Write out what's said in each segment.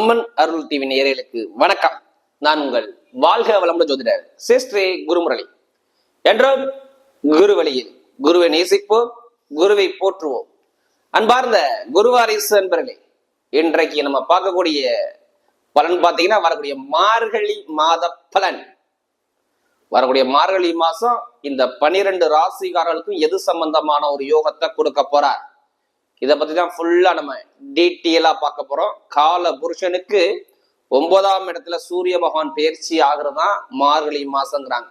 அம்மன் அருள் TV நேயர்களுக்கு வணக்கம். நான் உங்கள் வாழ்க வளமுடன் ஜோதிடர் சிஸ்ரீ குருமுரளி. என்றும் குரு வழியில் குருவை நேசிப்போம் குருவை போற்றுவோம். அன்பார்ந்த குருவாரிசு அன்பர்களே இன்றைக்கு நம்ம பார்க்கக்கூடிய பலன் பார்த்தீங்கன்னா வரக்கூடிய மார்கழி மாத பலன். வரக்கூடிய மார்கழி மாசம் இந்த பனிரெண்டு ராசிகாரர்களுக்கும் எது சம்பந்தமான ஒரு யோகத்தை கொடுக்க போறார்? இதை பத்தி தான் ஃபுல்லா நம்ம டீட்டெயிலா பார்க்க போறோம். கால புருஷனுக்கு ஒன்பதாம் இடத்துல சூரிய பகவான் பயிற்சி ஆகிறது தான் மார்கழி மாசங்கிறாங்க.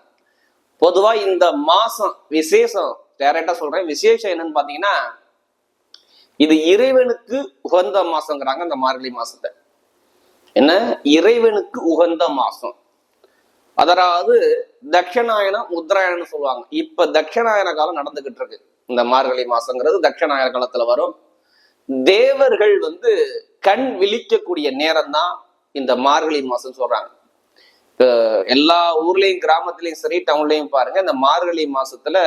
பொதுவா இந்த மாசம் விசேஷம் டேரக்டா சொல்றேன். விசேஷம் என்னன்னு பாத்தீங்கன்னா இது இறைவனுக்கு உகந்த மாசங்கிறாங்க இந்த மார்கழி மாசத்தை. என்ன? இறைவனுக்கு உகந்த மாசம். அதாவது தட்சிணாயனம் உத்தராயணம் சொல்லுவாங்க. இப்ப தட்சிணாயன காலம் நடந்துகிட்டு இருக்கு. இந்த மார்கழி மாசங்கிறது தட்சிணாயன காலத்துல வரும். தேவர்கள் வந்து கண் விழிக்கக்கூடிய நேரம் தான் இந்த மார்கழி மாசம் சொல்றாங்க. எல்லா ஊர்லயும் கிராமத்துலயும் சரி டவுன்லயும் பாருங்க இந்த மார்கழி மாசத்துல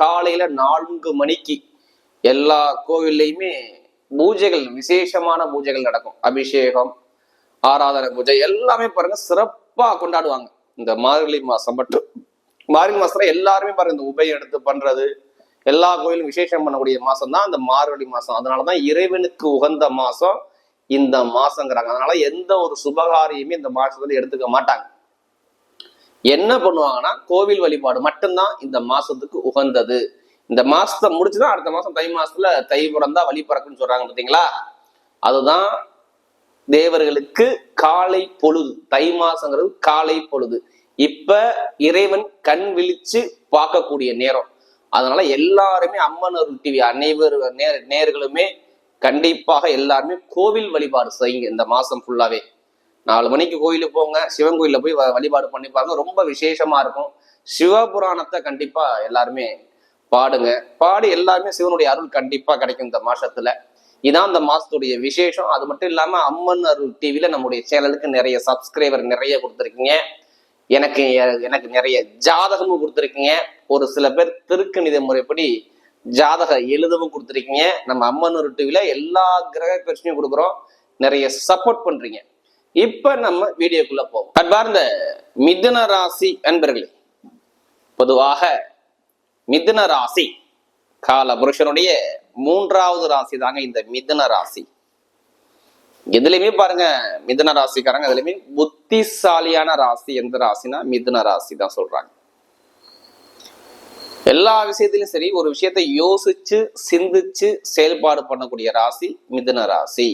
காலையில நான்கு மணிக்கு எல்லா கோவில்லையுமே பூஜைகள் விசேஷமான பூஜைகள் நடக்கும். அபிஷேகம் ஆராதனை பூஜை எல்லாமே பாருங்க சிறப்பா கொண்டாடுவாங்க. இந்த மார்கழி மாசம் மட்டும். மார்கழி மாசத்துல எல்லாருமே பாருங்க இந்த உபயம் எடுத்து பண்றது எல்லா கோயிலும் விசேஷம் பண்ணக்கூடிய மாசம் தான் இந்த மார்கழி மாசம். அதனாலதான் இறைவனுக்கு உகந்த மாசம் இந்த மாசங்கிறாங்க. அதனால எந்த ஒரு சுபகாரியமே இந்த மாசத்துல எடுத்துக்க மாட்டாங்க. என்ன பண்ணுவாங்கன்னா கோவில் வழிபாடு மட்டும்தான் இந்த மாசத்துக்கு உகந்தது. இந்த மாசத்தை முடிச்சுதான் அடுத்த மாசம் தை மாசத்துல தை பிறந்தா வழி பிறக்குன்னு சொல்றாங்க பாத்தீங்களா? அதுதான் தேவர்களுக்கு காலை பொழுது. தை மாசங்கிறது காலை பொழுது. இப்ப இறைவன் கண் விழிச்சு பார்க்கக்கூடிய நேரம். அதனால எல்லாருமே அம்மன் அருள் டிவி அனைவரு நேர் நேர்களுமே கண்டிப்பாக எல்லாருமே கோவில் வழிபாடு செய்யுங்க இந்த மாசம் ஃபுல்லாவே நாலு மணிக்கு கோயிலுக்கு போங்க சிவன் கோயிலில் போய் வ- வழிபாடு பண்ணி பாருங்க. ரொம்ப விசேஷமா இருக்கும். சிவபுராணத்தை கண்டிப்பா எல்லாருமே பாடுங்க. பாடி எல்லாருமே சிவனுடைய அருள் கண்டிப்பா கிடைக்கும் இந்த மாசத்துல. இதான் இந்த மாசத்துடைய விசேஷம். அது மட்டும் இல்லாம அம்மன் அருள் டிவியில நம்முடைய சேனலுக்கு நிறைய சப்ஸ்கிரைபர் நிறைய கொடுத்துருக்கீங்க. எனக்கு எனக்கு நிறைய ஜாதகமும் கொடுத்துருக்கீங்க. ஒரு சில பேர் திருக்கணித முறைப்படி ஜாதக எழுதவும் கொடுத்துருக்கீங்க. நம்ம அம்மன் அருள் டிவில எல்லா கிரக பிரச்சனையும் கொடுக்குறோம். நிறைய சப்போர்ட் பண்றீங்க. இப்ப நம்ம வீடியோக்குள்ள போவோம். அன்பார்ந்த மிதுன ராசி அன்பர்களே பொதுவாக மிதுன ராசி கால புருஷனுடைய மூன்றாவது ராசி தாங்க இந்த மிதுன ராசி. எதுலையுமே பாருங்க மிதுன ராசிக்காரங்க எதுலையுமே புத்திசாலியான ராசி எந்த ராசினா மிதுன ராசி தான் சொல்றாங்க. எல்லா விஷயத்திலும் சரி ஒரு விஷயத்தை யோசிச்சு சிந்திச்சு செயல்பாடு பண்ணக்கூடிய ராசி மிதுன ராசி.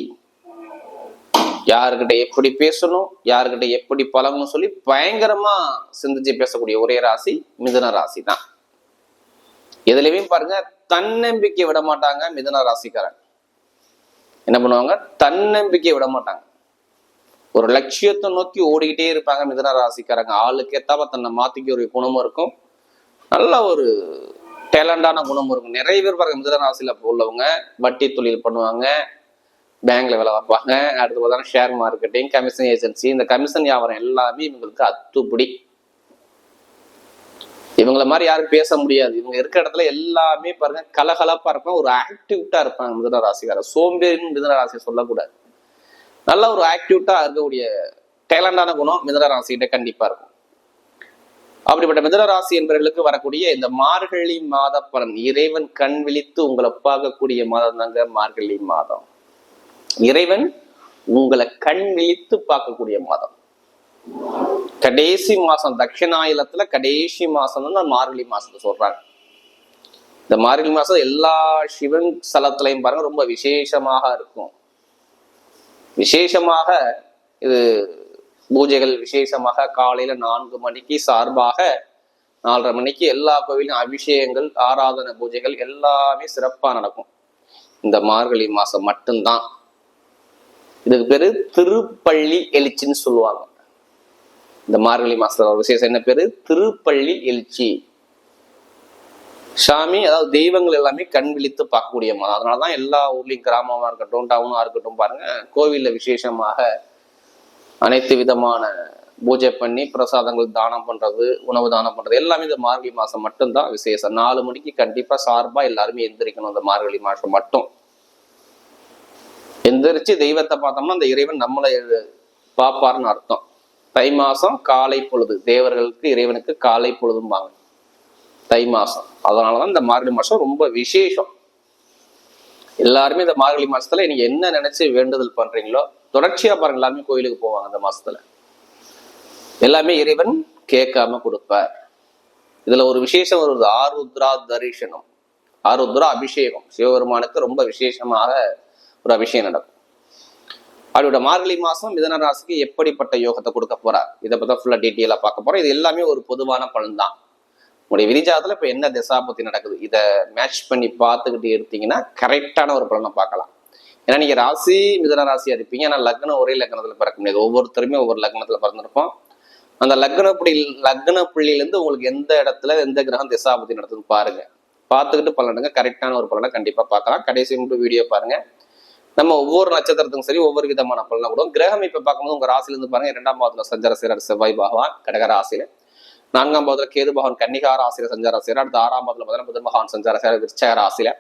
யாருக்கிட்ட எப்படி பேசணும் யாருக்கிட்ட எப்படி பழகணும் சொல்லி பயங்கரமா சிந்திச்சு பேசக்கூடிய ஒரே ராசி மிதுன ராசி தான். எதுலையுமே பாருங்க தன்னம்பிக்கை விட மாட்டாங்க மிதுன ராசிக்காரங்க. என்ன பண்ணுவாங்க? தன்னம்பிக்கையை விட மாட்டாங்க. ஒரு லட்சியத்தை நோக்கி ஓடிக்கிட்டே இருப்பாங்க மிதன ராசிக்காரங்க. ஆளுக்கு ஏத்தாப்ப தன்னை மாத்திக்க ஒரு குணமும் இருக்கும். நல்ல ஒரு டேலண்டான குணமும் இருக்கும். நிறைய பேர் பாருங்க மிதன ராசியில உள்ளவங்க. வட்டி தொழில் பண்ணுவாங்க. பேங்க்ல வேலை பார்ப்பாங்க. அடுத்து பார்த்தா ஷேர் மார்க்கெட்டிங் கமிஷன் ஏஜென்சி இந்த கமிஷன் வியாபாரம் எல்லாமே இவங்களுக்கு அத்துப்படி இவங்கள மாதிரி யாரும் பேச முடியாது. இவங்க இருக்கிற இடத்துல எல்லாமே பாருங்க கலகலப்பா இருப்பாங்க. ஒரு ஆக்டிவிட்டா இருப்பாங்க மிதன ராசிக்கார. சோம்பேறின்னு மிதன ராசியை சொல்லக்கூடாது. நல்ல ஒரு ஆக்டிவிட்டா இருக்கக்கூடிய டேலண்டான குணம் மிதன ராசிகிட்ட கண்டிப்பா இருக்கும். அப்படிப்பட்ட மிதன ராசி என்பவர்களுக்கு வரக்கூடிய இந்த மார்கழி மாத பலன் இறைவன் கண் விழித்து உங்களை பார்க்கக்கூடிய மாதம் தாங்க மார்கழி மாதம். இறைவன் உங்களை கண் விழித்து பார்க்கக்கூடிய மாதம். கடைசி மாசம் தட்சிணாயலத்துல கடைசி மாசம் தான் மார்கழி மாசத்தை சொல்றாங்க. இந்த மார்கழி மாசம் எல்லா சிவன் ஸ்தலத்திலையும் பாருங்க ரொம்ப விசேஷமாக இருக்கும். விசேஷமாக இது பூஜைகள் விசேஷமாக காலையில நான்கு மணிக்கு சார்பாக நாலரை மணிக்கு எல்லா கோவிலும் அபிஷேகங்கள் ஆராதனை பூஜைகள் எல்லாமே சிறப்பா நடக்கும். இந்த மார்கழி மாசம் மட்டும்தான். இதுக்கு பேரு திருப்பள்ளி எழுச்சின்னு சொல்லுவாங்க. இந்த மார்கழி மாசத்துல ஒரு விசேஷம். என்ன பேரு? திருப்பள்ளி எழுச்சி. சாமி அதாவது தெய்வங்கள் எல்லாமே கண் விழித்து பார்க்கக்கூடிய மதம் அதனாலதான் எல்லா ஊர்லயும் கிராமமா இருக்கட்டும் டவுனா இருக்கட்டும் பாருங்க கோவில்ல விசேஷமாக அனைத்து விதமான பூஜை பண்ணி பிரசாதங்கள் தானம் பண்றது உணவு தானம் பண்றது எல்லாமே இந்த மார்கழி மாசம் மட்டும்தான் விசேஷம். நாலு மணிக்கு கண்டிப்பா சார்பா எல்லாருமே எந்திரிக்கணும் இந்த மார்கழி மாசம் மட்டும். எந்திரிச்சு தெய்வத்தை பார்த்தோம்னா அந்த இறைவன் நம்மளை பாப்பாருன்னு அர்த்தம். தை மாசம் காலை பொழுது. தேவர்களுக்கு இறைவனுக்கு காலை பொழுதும்பாங்க தை மாசம். அதனாலதான் இந்த மார்கழி மாசம் ரொம்ப விசேஷம். எல்லாருமே இந்த மார்கழி மாசத்துல நீங்க என்ன நினைச்சு வேண்டுதல் பண்றீங்களோ தொடர்ச்சியா பாருங்க எல்லாமே கோயிலுக்கு போவாங்க அந்த மாசத்துல. எல்லாமே இறைவன் கேட்காம கொடுப்பார். இதுல ஒரு விசேஷம் வருது ஆருத்ரா தரிசனம். ஆருத்ரா அபிஷேகம். சிவபெருமானுக்கு ரொம்ப விசேஷமாக ஒரு அபிஷேகம் நடக்கும். அவரோட மார்கழி மாசம் மிதன ராசிக்கு எப்படிப்பட்ட யோகத்தை கொடுக்க போறார் இதை பத்தி ஃபுல்லா டீட்டெயிலா பார்க்க போறோம். இது எல்லாமே ஒரு பொதுவான பலன் தான். உங்களுடைய விரிஜாதத்துல இப்ப என்ன திசாபத்தி நடக்குது? இதை மேட்ச் பண்ணி பார்த்துக்கிட்டு எடுத்தீங்கன்னா கரெக்டான ஒரு பலனை பார்க்கலாம். ஏன்னா நீங்க ராசி மிதன ராசியா இருப்பீங்க. ஆனா லக்னம் ஒரே லக்னத்துல பிறக்க முடியாது. ஒவ்வொருத்தருமே ஒவ்வொரு லக்னத்துல பிறந்திருப்போம். அந்த லக்ன புள்ளி லக்ன புள்ளியிலேருந்து உங்களுக்கு எந்த இடத்துல எந்த கிரகம் திசாபத்தி நடத்துன்னு பாருங்க. பார்த்துக்கிட்டு பலனுங்க கரெக்டான ஒரு பலனை கண்டிப்பா பார்க்கலாம். கடைசி மட்டும் வீடியோ பாருங்க. நம்ம ஒவ்வொரு நட்சத்திரத்துக்கும் சரி ஒவ்வொரு விதமான பலனை கூட கிரகம் இப்ப பார்க்கும்போது உங்க ராசில இருந்து பாருங்க இரண்டாம் பாவத்துல சஞ்சார செய்யறாரு செவ்வாய் பகவான் கடக ராசியில. நான்காம் பாவத்துல கேது பகவான் கன்னிகா ராசியில சஞ்சார செய்கிறார் அடுத்து ஆறாம் பாவத்துல பார்த்தீங்கன்னா புதன் பகவான் சஞ்சார செய்யறார் விருச்சக ராசியில.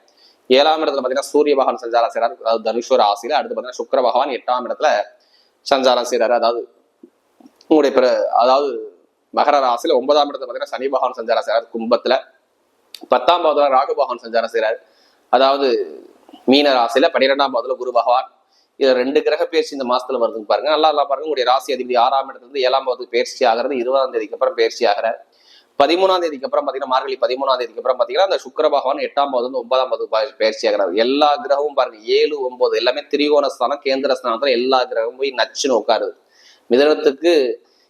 ஏழாம் இடத்துல பாத்தீங்கன்னா சூரிய பகவான் சஞ்சார செய்யறாரு அதாவது தனுஷ ராசியில. அடுத்து பாத்தீங்கன்னா சுக்கர பகவான் எட்டாம் இடத்துல சஞ்சாரம் செய்கிறாரு அதாவது உங்களுடைய பிற அதாவது மகர ராசியில ஒன்பதாம் இடத்துல பாத்தீங்கன்னா சனி பகவான் சஞ்சாரம் செய்கிறார் கும்பத்துல. பத்தாம் பாவத்துல ராகு பகவான் சஞ்சாரம் செய்கிறார் அதாவது மீன ராசியில பன்னிரெண்டாம் பாதத்துல குரு பகவான். இது ரெண்டு கிரக பயிற்சி இந்த மாசத்துல வருதுங்க பாருங்க. நல்லா நல்லா பாருங்க. உங்களுடைய ராசி அதிபதி ஆறாம் இடத்துல இருந்து ஏழாம் பாவத்துக்கு பயிற்சி ஆகிறது இருபதாம் தேதிக்கு அப்புறம் பயிற்சி ஆகிறார். பதிமூணாம் தேதிக்கு அப்புறம் பாத்தீங்கன்னா மார்கழி பதிமூணாம் தேதிக்கு அப்புறம் பாத்தீங்கன்னா அந்த சுக்கர பகவான் எட்டாம் பாவது ஒன்பதாம் பாவத்துக்கு பயிற்சி ஆகிறார். எல்லா கிரகமும் பாருங்க. ஏழு ஒன்பது எல்லாமே திரிகோண ஸ்தானம் கேந்திர ஸ்தானத்துல எல்லா கிரகமும் போய் நச்சுன்னு உட்காருது. மிதனத்துக்கு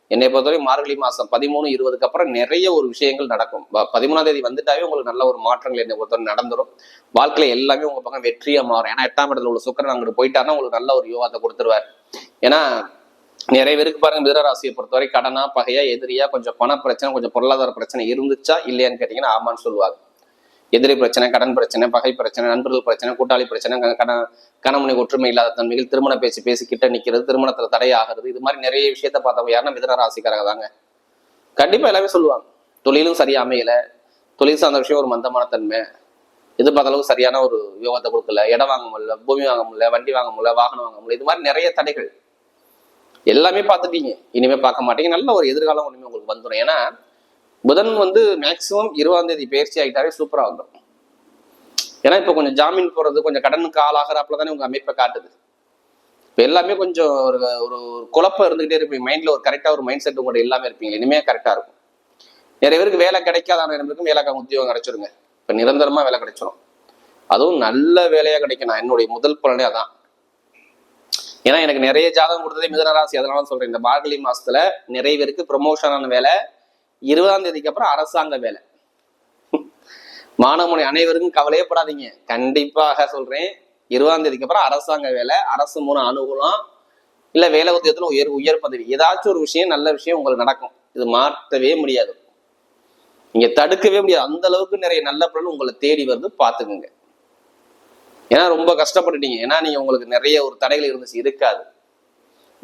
என்னை பொறுத்தவரை மார்கழி மாசம் பதிமூணு இருபதுக்கு அப்புறம் நிறைய ஒரு விஷயங்கள் நடக்கும். ப- பதிமூணாம் தேதி வந்துட்டாவே உங்களுக்கு நல்ல ஒரு மாற்றங்கள் என்னை பொறுத்தவரை நடந்துரும். வாழ்க்கையில எல்லாமே உங்க பக்கம் வெற்றியா மாறும். ஏன்னா எட்டாம் இடத்துல உள்ள சுக்கரன் அங்கிட்டு போயிட்டாருன்னா உங்களுக்கு நல்ல ஒரு யோகத்தை கொடுத்துருவார். ஏன்னா நிறைய பேருக்கு பாருங்க மிதராசியை பொறுத்தவரை கடனா பகையா எதிரியா கொஞ்சம் பண பிரச்சனை கொஞ்சம் பொருளாதார பிரச்சனை இருந்துச்சா இல்லையான்னு கேட்டீங்கன்னா ஆமான்னு சொல்லுவாங்க. எதிரி பிரச்சனை கடன் பிரச்சனை பகை பிரச்சனை நண்பர்கள் பிரச்சனை கூட்டாளி பிரச்சனை க- கண கணவனை ஒற்றுமை இல்லாத தன்மைகள் திருமண பேசி பேசி கிட்ட நிற்கிறது திருமணத்தில் தடை ஆகிறது இது மாதிரி நிறைய விஷயத்த பார்த்தவங்க யாருன்னா மிதன ராசிக்காரங்க தாங்க. கண்டிப்பாக எல்லாமே சொல்லுவாங்க. தொழிலும் சரியா அமையலை. தொழில் சார்ந்த விஷயம் ஒரு மந்தமான தன்மை. எதிர்பார்த்த அளவுக்கு சரியான ஒரு யோகத்தை கொடுக்கல. இடம் வாங்க முடியல பூமி வாங்க முடியல வண்டி வாங்க முடியல வாகனம் வாங்க முடியல இது மாதிரி நிறைய தடைகள். எல்லாமே பார்த்துட்டீங்க. இனிமே பார்க்க மாட்டீங்க. நல்ல ஒரு எதிர்காலம் ஒன்றுமே உங்களுக்கு வந்துடும். ஏன்னா புதன் வந்து மேக்சிமம் இருபதாம் தேதி பயிற்சி ஆகிட்டாவே சூப்பராக வந்துடும் ஏன்னா இப்போ கொஞ்சம் ஜாமீன் போடுறது கொஞ்சம் கடனுக்கு ஆளாகிறாப்புல தானே உங்கள் அமைப்பை காட்டுது. இப்போ எல்லாமே கொஞ்சம் ஒரு ஒரு குழப்பம் இருந்துகிட்டே இருப்பீங்க மைண்டில் ஒரு கரெக்டாக ஒரு மைண்ட் செட் உங்கள்கிட்ட எல்லாமே இருப்பீங்க. இனிமே கரெக்டாக இருக்கும். நிறைய பேருக்கு வேலை கிடைக்காத நேரத்துக்கும் வேலைக்காக உத்தியோகம் கிடைச்சிருங்க. இப்போ நிரந்தரமாக வேலை கிடைச்சிரும். அதுவும் நல்ல வேலையாக கிடைக்கும் நான் என்னுடைய முதல் பலனே அதான். ஏன்னா எனக்கு நிறைய ஜாதகம் கொடுத்ததே மிதன ராசி அதனால சொல்றேன். இந்த மார்கழி மாசத்துல நிறைய பேருக்கு ப்ரொமோஷனான வேலை இருபதாம் தேதிக்கு அப்புறம் அரசாங்க வேலை. மாணவமனை அனைவருக்கும் கவலையே படாதீங்க கண்டிப்பாக சொல்றேன். இருபதாம் தேதிக்கு அப்புறம் அரசாங்க வேலை அரசு மூலம் அனுகூலம் இல்ல வேலை உத்தியோகத்துல உயர் உயர் பதவி. ஏதாச்சும் ஒரு விஷயம் நல்ல விஷயம் உங்களுக்கு நடக்கும். இது மாற்றவே முடியாது. நீங்க தடுக்கவே முடியாது. அந்த அளவுக்கு நிறைய நல்ல பலன் உங்களை தேடி வருது பார்த்துக்குங்க. ஏன்னா ரொம்ப கஷ்டப்பட்டுட்டீங்க. ஏன்னா நீங்க உங்களுக்கு நிறைய ஒரு தடைகள் இருந்துச்சு இருக்காது.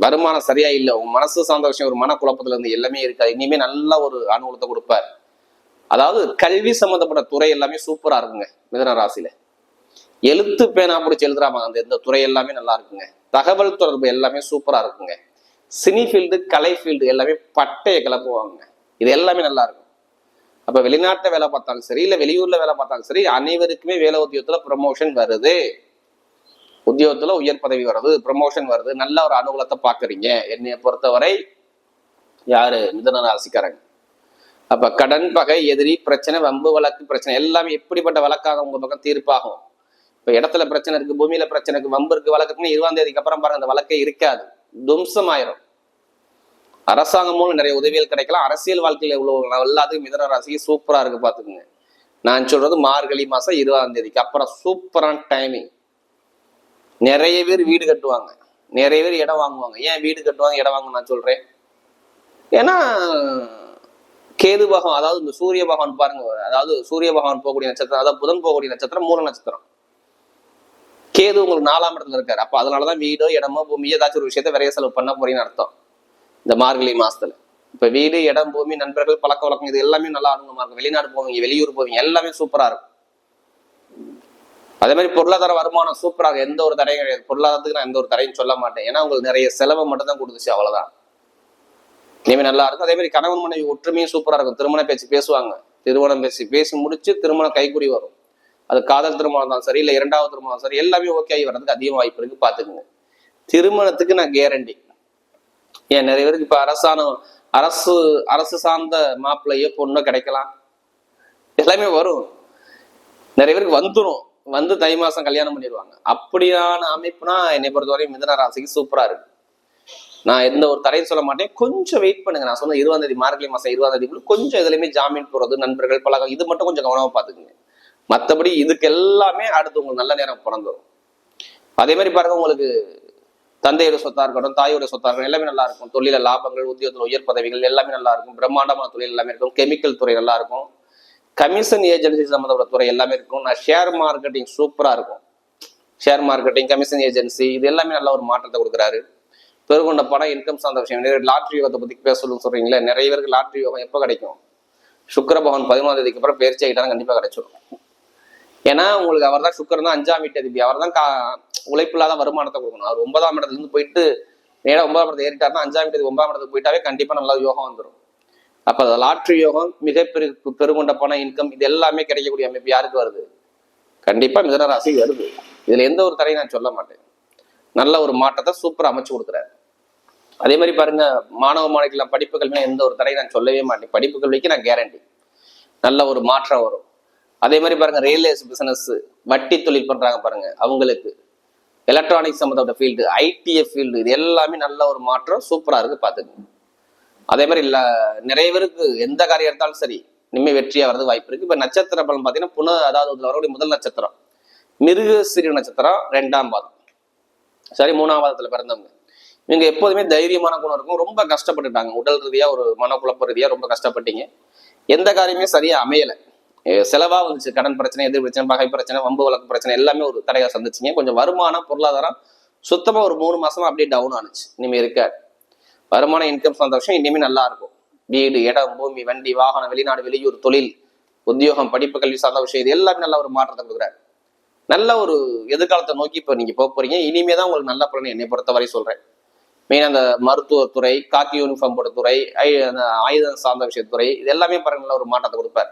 வருமானம் சரியா இல்லை. உங்க மனசு சார்ந்த விஷயம் ஒரு மனக்குழப்பத்துல இருந்து எல்லாமே இருக்காது இனிமே நல்ல ஒரு அனுகூலத்தை கொடுப்பார். அதாவது கல்வி சம்பந்தப்பட்ட துறை எல்லாமே சூப்பரா இருக்குங்க மிதன ராசியில. எழுத்து பேனா பிடிச்சி எழுதுறாங்க அந்த இந்த துறை எல்லாமே நல்லா இருக்குங்க. தகவல் தொடர்பு எல்லாமே சூப்பரா இருக்குங்க. சினி ஃபீல்டு கலை ஃபீல்டு எல்லாமே பட்டையை கிளப்புவாங்க இது எல்லாமே நல்லா இருக்கும். அப்ப வெளிநாட்டுல வேலை பார்த்தாலும் சரி இல்ல வெளியூர்ல வேலை பார்த்தாலும் சரி அனைவருக்குமே வேலை உத்தியோகத்துல ப்ரமோஷன் வருது. உத்தியோகத்துல உயர் பதவி வருது ப்ரமோஷன் வருது நல்ல ஒரு அனுகூலத்தை பாக்குறீங்க என்னைய பொறுத்தவரை யாரு? மிதன ராசிக்காரங்க. அப்ப கடன் பகை எதிரி பிரச்சனை வம்பு வழக்கு பிரச்சனை எல்லாமே எப்படிப்பட்ட வழக்காக உங்க பக்கம் தீர்ப்பாகும்? இப்ப இடத்துல பிரச்சனை இருக்கு பூமியில பிரச்சனை இருக்கு வம்பு இருக்கு வழக்குன்னு இருபதாம் தேதிக்கு அப்புறம் பாருங்க அந்த வழக்கே இருக்காது. தும்சம் ஆயிரும் அரசாங்கம் மூலம் நிறைய உதவிகள் கிடைக்கலாம். அரசியல் வாழ்க்கையில உள்ளவங்க எல்லாத்துக்கும் மிதன ராசிக்கு சூப்பரா இருக்கு பாத்துக்கோங்க நான் சொல்றது மார்கழி மாசம் இருபதாம் தேதிக்கு. அப்புறம் சூப்பரான டைமிங் நிறைய பேர் வீடு கட்டுவாங்க. நிறைய பேர் இடம் வாங்குவாங்க. ஏன் வீடு கட்டுவாங்க இடம் வாங்க நான் சொல்றேன்? ஏன்னா கேது பகவான் அதாவது இந்த சூரிய பகவான் பாருங்க அதாவது சூரிய பகவான் போகக்கூடிய நட்சத்திரம் அதாவது புதன் போகக்கூடிய நட்சத்திரம் மூல நட்சத்திரம். கேது உங்களுக்கு நாலாம் இடத்துல இருக்காரு. அப்ப அதனாலதான் வீடோ இடமோ பூமியோ ஏதாச்சும் ஒரு விஷயத்த விரைய செலவு பண்ண போறீங்கன்னு அர்த்தம். இந்த மார்கழி மாசத்துல. இப்ப வீடு இடம் பூமி நண்பர்கள் பழக்க வழக்கம் இது எல்லாமே நல்லா அனுபவமா இருக்கும் வெளிநாடு போவீங்க வெளியூர் போவீங்க எல்லாமே சூப்பரா இருக்கும். அதே மாதிரி பொருளாதார வருமானம் சூப்பராக எந்த ஒரு தடையும் கிடையாது. பொருளாதாரத்துக்கு நான் எந்த ஒரு தடையும் சொல்ல மாட்டேன். ஏன்னா உங்களுக்கு நிறைய செலவை மட்டும் தான் கொடுத்துச்சு அவ்வளவுதான். இனிமே நல்லா இருக்கும். அதே மாதிரி கணவன் மனைவி ஒற்றுமையும் சூப்பரா இருக்கும். திருமண பேச்சு பேசுவாங்க. திருமணம் பேசி பேசி முடிச்சு திருமணம் கைக்குடி வரும். அது காதல் திருமணம் தான் சரி இல்லை இரண்டாவது திருமணம் சரி எல்லாமே ஓகே ஆகி வர்றதுக்கு அதிக வாய்ப்பு இருக்கு. பாத்துக்கோங்க திருமணத்துக்கு நான் கேரண்டி ஏன் நிறைய பேருக்கு இப்ப அரசாணம் அரசு அரசு சார்ந்த மாப்பிள்ளையோ பொண்ணோ கிடைக்கலாம். எல்லாமே வரும். நிறைய பேருக்கு வந்துடும் வந்து தை மாசம் கல்யாணம் பண்ணிடுவாங்க அப்படியான அமைப்புனா என்னை பொறுத்தவரையும் மிதன ராசிக்கு சூப்பரா இருக்கு. நான் எந்த ஒரு தரையும் சொல்ல மாட்டேன். கொஞ்சம் வெயிட் பண்ணுங்க. நான் சொன்ன இருபதாம் தேதி மார்கழி மாசம் இருபதாம் தேதிக்குள்ள கொஞ்சம் இதுலயுமே ஜாமீன் போறது நண்பர்கள் பழகம் இது மட்டும் கொஞ்சம் கவனமா பாத்துக்குங்க. மற்றபடி இதுக்கு எல்லாமே அடுத்து உங்களுக்கு நல்ல நேரம் பிறந்துடும் அதே மாதிரி பாருங்க உங்களுக்கு தந்தையோட சொத்தா இருக்கட்டும் தாயோட சொத்தா இருக்கட்டும் எல்லாமே நல்லா இருக்கும். தொழில லாபங்கள் உத்தியோகத்தில் உயர் பதவிகள் எல்லாமே நல்லா இருக்கும். பிரம்மாண்டமான தொழில் எல்லாமே இருக்கும். கெமிக்கல் துறை நல்லா இருக்கும். கமிஷன் ஏஜென்சி சம்மந்தப்பட்ட துறை எல்லாமே இருக்கும். நான் ஷேர் மார்க்கெட்டிங் சூப்பராக இருக்கும். ஷேர் மார்க்கெட்டிங் கமிஷன் ஏஜென்சி இது எல்லாமே நல்ல ஒரு மாற்றத்தை கொடுக்குறாரு. பெருகொண்ட பணம் இன்கம் சார்ந்த விஷயம். லாட்ரி யோகத்தை பத்தி பேச சொல்லுங்க சொல்றீங்களே நிறைய பேருக்கு லாட்ரி யோகம் எப்போ கிடைக்கும்? சுக்கர பகவான் பதிமூணாம் தேதிக்கு அப்புறம் பயிற்சி ஆகிட்டாலும் கண்டிப்பாக கிடைச்சிடும் ஏன்னா உங்களுக்கு அவர் தான் சுக்கரன் தான் அஞ்சாம் வீட்டு அதிபதி. அவர் தான் கா உழைப்பு இல்லாத வருமானத்தை கொடுக்கணும். அவர் ஒன்பதாம் இடத்துலேருந்து போயிட்டு நேராக ஒன்பதாம் இடத்துல ஏறிட்டாருன்னா அஞ்சாம் வீட்டு ஒன்பதாம் இடத்துக்கு போயிட்டாவே கண்டிப்பாக நல்லா யோகம் வந்துடும் அப்ப அது லாட்ரி யோகம் மிகப்பெரு பெருகொண்ட பண இன்கம் இது எல்லாமே கிடைக்கக்கூடிய அமைப்பு யாருக்கு வருது? கண்டிப்பா மிதன ராசி வருது. இதுல எந்த ஒரு தடையும் நான் சொல்ல மாட்டேன். நல்ல ஒரு மாற்றத்தை சூப்பரா அமைச்சு கொடுக்குறாரு. அதே மாதிரி பாருங்க மாணவ மாணவிகள் படிப்பு கல்வினா எந்த ஒரு தடையும் நான் சொல்லவே மாட்டேன். படிப்பு கல்விக்கு நான் கேரண்டி நல்ல ஒரு மாற்றம் வரும். அதே மாதிரி பாருங்க ரியல் பிசினஸ் வட்டி தொழில் பண்றாங்க பாருங்க அவங்களுக்கு. எலக்ட்ரானிக்ஸ் சம்மந்தப்பட்ட ஃபீல்டு ஐடிஎஃப் ஃபீல்டு இது எல்லாமே நல்ல ஒரு மாற்றம் சூப்பரா இருக்கு பாத்துக்கோங்க அதே மாதிரி இல்ல நிறைய பேருக்கு எந்த காரியம் எடுத்தாலும் சரி இனிமே வெற்றியா வரது வாய்ப்பு இருக்கு. இப்ப நட்சத்திர பலன் பாத்தீங்கன்னா புன அதாவது இதுல வரக்கூடிய முதல் நட்சத்திரம் மிருக சிறு நட்சத்திரம் ரெண்டாம் பாதம். சரி மூணாம் பாதத்துல பிறந்தவங்க. இவங்க எப்போதுமே தைரியமான குணம் இருக்கும் ரொம்ப கஷ்டப்பட்டுட்டாங்க. உடல் ரீதியா ஒரு மனக்குழப்ப ரீதியா ரொம்ப கஷ்டப்பட்டீங்க. எந்த காரியமே சரியா அமையல. செலவாக செலவா வந்துச்சு. கடன் பிரச்சனை எதிர் பிரச்சனை பகை பிரச்சனை வம்பு வழக்கு பிரச்சனை எல்லாமே ஒரு தடையா சந்திச்சிங்க. கொஞ்சம் வருமானம் பொருளாதாரம் சுத்தமா ஒரு மூணு மாசமா அப்படியே டவுன் ஆனிச்சு. இனிமே இருக்காது. வருமான இன்கம் சந்தோஷம் இனிமே நல்லா இருக்கும். வீடு இடம் பூமி வண்டி வாகனம் வெளிநாடு வெளியூர் தொழில் உத்தியோகம் படிப்பு கல்வி சார்ந்த விஷயம் இது எல்லாமே நல்ல ஒரு மாற்றத்தை கொடுக்குறாரு. நல்ல ஒரு எதிர்காலத்தை நோக்கி இப்போ நீங்க போக போறீங்க. இனிமே தான் உங்களுக்கு நல்ல பலன் என்னை பொறுத்தவரை சொல்றேன். மெயின் அந்த மருத்துவத்துறை காக்கி யூனிஃபார்ம் போட துறை அந்த ஆயுதம் சார்ந்த விஷயத்துறை இது எல்லாமே பாருங்க நல்ல ஒரு மாற்றத்தை கொடுப்பாரு.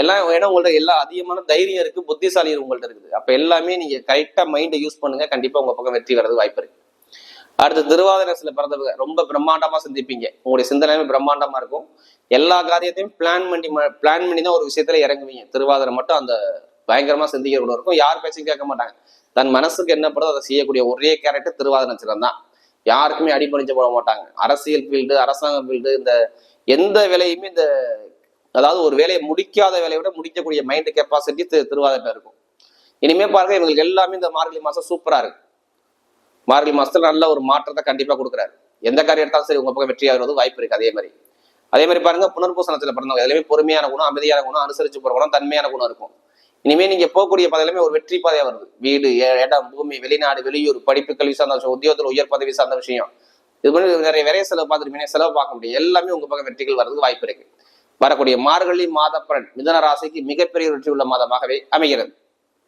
எல்லாம் ஏன்னா உங்கள்ட்ட எல்லா அதிகமான தைரியம் இருக்கு புத்திசாலி உங்கள்ட்ட இருக்குது. அப்ப எல்லாமே நீங்க கரெக்டா மைண்டை யூஸ் பண்ணுங்க. கண்டிப்பா உங்க பக்கம் வெற்றி வர்றது வாய்ப்பு இருக்கு. அடுத்து திருவாதிரசில பிறந்தவங்க ரொம்ப பிரம்மாண்டமா சிந்திப்பீங்க. உங்களுடைய சிந்தனையுமே பிரம்மாண்டமா இருக்கும். எல்லா காரியத்தையும் பிளான் பண்ணி பிளான் பண்ணி தான் ஒரு விஷயத்துல இறங்குவீங்க. திருவாதிரை மட்டும் அந்த பயங்கரமா சிந்திக்கிற கூட இருக்கும். யார் பேச்சும் கேட்க மாட்டாங்க. தன் மனசுக்கு என்ன படுதோ அதை செய்யக்கூடிய ஒரே கேரக்டர் திருவாதிரை நட்சத்திரம் தான். யாருக்குமே அடிபணிஞ்சு போட மாட்டாங்க. அரசியல் ஃபீல்டு அரசாங்க ஃபீல்டு இந்த எந்த வேலையுமே இந்த அதாவது ஒரு வேலையை முடிக்காத வேலையை விட முடிக்கக்கூடிய மைண்ட் கெப்பாசிட்டி திருவாதிரை இருக்கும். இனிமே பாருங்க இவங்களுக்கு எல்லாமே இந்த மார்கழி மாசம் சூப்பரா இருக்கு. மார்கழி மாசத்துல நல்ல ஒரு மாற்றத்தை கண்டிப்பா கொடுக்குறாரு. எந்த காரியம் எடுத்தாலும் சரி உங்க பக்கம் வெற்றி ஆகிறது வாய்ப்பு இருக்கு அதே மாதிரி. அதே மாதிரி பாருங்க புனர்பூசணத்துல பிறந்தவங்க எல்லாமே பொறுமையான குணம் அமைதியான குணம் அனுசரிச்சு போற குணம் தன்மையான குணம் இருக்கும். இனிமே நீங்க போகக்கூடிய பாதையிலுமே ஒரு வெற்றி பாதையா வருது. வீடு இடம் பூமி வெளிநாடு வெளியூர் படிப்பு கல்வி சார்ந்த விஷயம் உத்தியோகத்தில் உயர் பதவி சார்ந்த விஷயம். இது மாதிரி நிறைய விரைய செலவு பார்த்துருப்பீங்க. செலவு பார்க்க முடியும். எல்லாமே உங்க பக்கம் வெற்றிகள் வர்றதுக்கு வாய்ப்பு இருக்கு. வரக்கூடிய மார்கழி மாதப்பரன் மிதன ராசிக்கு மிகப்பெரிய வெற்றி உள்ள மாதமாகவே அமைகிறது.